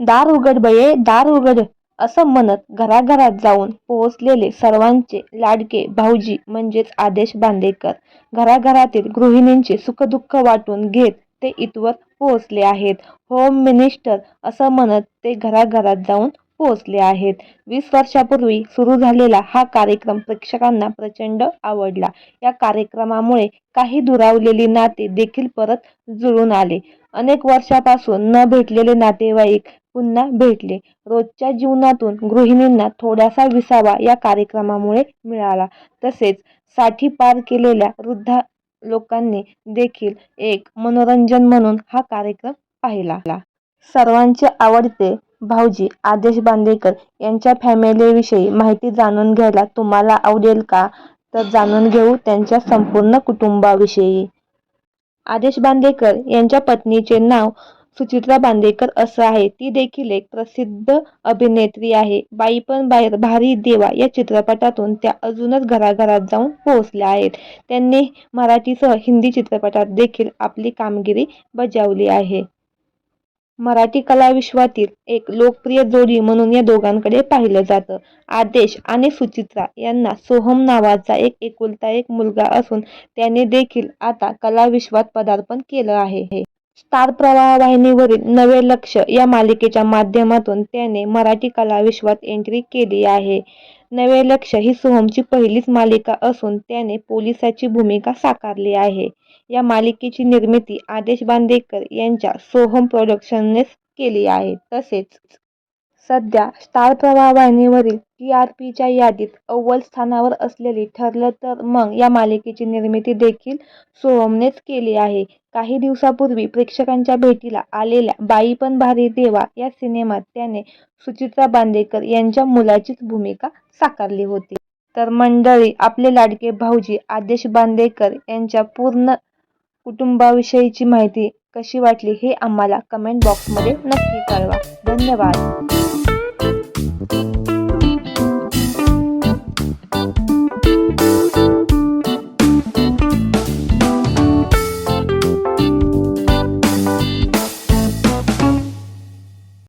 दार उघड बये दार उघड असं म्हणत घराघरात जाऊन पोहोचलेले सर्वांचे लाडके भाऊजी म्हणजेच आदेश बांदेकर घराघरातील गृहिणींचे सुखदुःख वाटून घेत ते इथवर पोहोचले आहेत. होम मिनिस्टर असं म्हणत ते घराघरात जाऊन पोहोचले आहेत. वीस वर्षापूर्वी सुरू झालेला हा कार्यक्रम प्रेक्षकांना प्रचंड आवडला. या कार्यक्रमामुळे काही दुरावलेली नाते देखील परत जुळून आले. अनेक वर्षापासून न भेटलेले नातेवाईक पुन्हा भेटले. रोजच्या जीवनातून गृहिणींना थोडासा विसावा या कार्यक्रमामुळे मिळाला. तसेच साठी पार केलेल्या वृद्ध लोकांनी देखील एक मनोरंजन म्हणून हा कार्यक्रम पाहिला. सर्वांचे आवडते भाऊजी आदेश बांदेकर यांच्या फॅमिलीविषयी माहिती जाणून घ्यायला तुम्हाला आवडेल का? तर जाणून घेऊ त्यांच्या संपूर्ण कुटुंबाविषयी. आदेश बांदेकर यांच्या पत्नीचे नाव सुचित्रा बांदेकर असं आहे. ती देखील एक प्रसिद्ध अभिनेत्री आहे. बाई पण बाहेर भारी देवा या चित्रपटातून त्या अजूनच घराघरात जाऊन पोहोचल्या आहेत. त्यांनी मराठीसह हिंदी चित्रपटात देखील आपली कामगिरी बजावली आहे. मराठी कलाविश्वातील एक लोकप्रिय जोडी म्हणून या दोघांकडे पाहिलं जातं. आदेश आणि सुचित्रा यांना सोहम नावाचा एक एकुलता एक मुलगा असून त्याने देखील आता कलाविश्वात पदार्पण केलं आहे. स्टार प्रवाह वाहिनीवरील नवे लक्ष या मालिकेच्या माध्यमातून त्याने मराठी कलाविश्वात एंट्री केली आहे. नवे लक्ष ही सोहमची पहिलीच मालिका असून त्याने पोलिसाची भूमिका साकारली आहे. या मालिकेची निर्मिती आदेश बांदेकर यांच्या सोहम प्रोडक्शननेच केली आहे. तसेच सध्या स्टार प्रवाह वाहिनीवरील टी आर पीच्या यादीत अव्वल स्थानावर असलेली ठरलं तर मग या मालिकेची निर्मिती देखील सोहमनेच केली आहे. काही दिवसापूर्वी प्रेक्षकांच्या भेटीला आलेल्या बाई पण भारी देवा या सिनेमात त्याने सुचित्रा बांदेकर यांच्या मुलाचीच भूमिका साकारली होती. तर मंडळी आपले लाडके भाऊजी आदेश बांदेकर यांच्या पूर्ण कुटुंबाविषयीची माहिती कशी वाटली हे आम्हाला कमेंट बॉक्समध्ये नक्की कळवा. धन्यवाद.